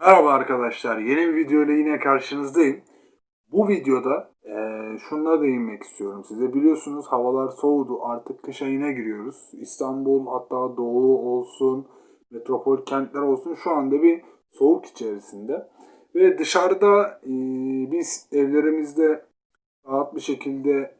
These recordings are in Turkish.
Merhaba arkadaşlar, yeni bir video ile yine karşınızdayım. Bu videoda eee şuna değinmek istiyorum size. Biliyorsunuz havalar soğudu, artık kış ayına giriyoruz. İstanbul hatta Doğu olsun, metropol kentler olsun şu anda bir soğuk içerisinde. Ve dışarıda eee, biz evlerimizde rahat bir şekilde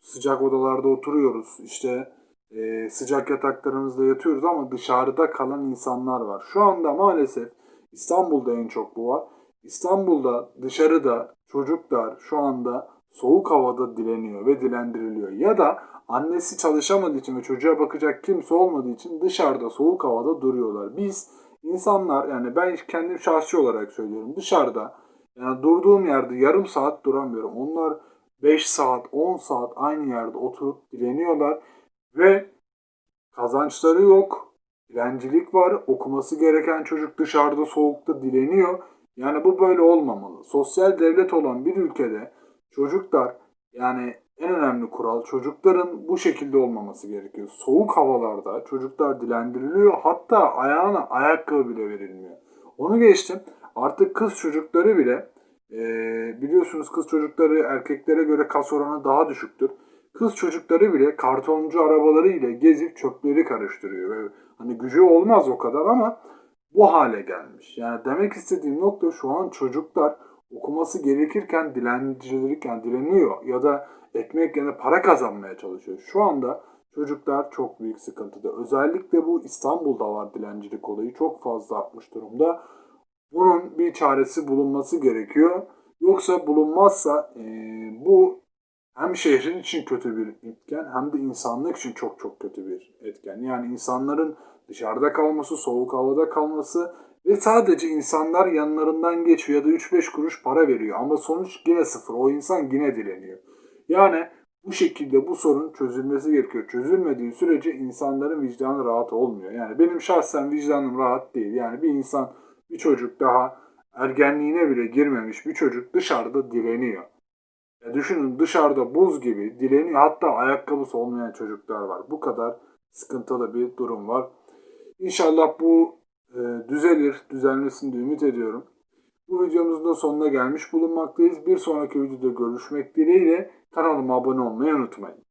sıcak odalarda oturuyoruz. İşte eee, sıcak yataklarımızda yatıyoruz ama dışarıda kalan insanlar var. Şu anda maalesef İstanbul'da en çok bu var. İstanbul'da dışarıda çocuklar şu anda soğuk havada dileniyor ve dilendiriliyor. Ya da annesi çalışamadığı için ve çocuğa bakacak kimse olmadığı için dışarıda soğuk havada duruyorlar. Biz insanlar yani ben kendim şahsi olarak söylüyorum dışarıda yani durduğum yerde yarım saat duramıyorum. Onlar 5 saat 10 saat aynı yerde oturup dileniyorlar ve kazançları yok. Dilencilik var. Okuması gereken çocuk dışarıda soğukta dileniyor. Yani bu böyle olmamalı. Sosyal devlet olan bir ülkede çocuklar yani en önemli kural çocukların bu şekilde olmaması gerekiyor. Soğuk havalarda çocuklar dilendiriliyor. Hatta ayağına ayakkabı bile verilmiyor. Onu geçtim. Artık kız çocukları bile eee, biliyorsunuz kız çocukları erkeklere göre kas oranı daha düşüktür. Kız çocukları bile kartoncu arabaları ile gezip çöpleri karıştırıyor. Ve hani gücü olmaz o kadar ama bu hale gelmiş. Yani demek istediğim nokta şu an çocuklar okuması gerekirken dilencilik yani dileniyor ya da ekmek yerine para kazanmaya çalışıyor. Şu anda çocuklar çok büyük sıkıntıda. Özellikle bu İstanbul'da var dilencilik olayı çok fazla artmış durumda. Bunun bir çaresi bulunması gerekiyor. Yoksa bulunmazsa eee, bu hem şehrin için kötü bir etken hem de insanlık için çok çok kötü bir etken. Yani insanların dışarıda kalması, soğuk havada kalması ve sadece insanlar yanlarından geçiyor ya da 3-5 kuruş para veriyor ama sonuç yine sıfır. O insan yine dileniyor. Yani bu şekilde bu sorun çözülmesi gerekiyor. Çözülmediği sürece insanların vicdanı rahat olmuyor. Yani benim şahsen vicdanım rahat değil. Yani bir insan, bir çocuk daha ergenliğine bile girmemiş bir çocuk dışarıda dileniyor. Ya düşünün dışarıda buz gibi dileniyor. Hatta ayakkabısı olmayan çocuklar var. Bu kadar sıkıntılı bir durum var. İnşallah bu e, düzelir. Düzelmesini de ümit ediyorum. Bu videomuzun da sonuna gelmiş bulunmaktayız. Bir sonraki videoda görüşmek dileğiyle kanalıma abone olmayı unutmayın.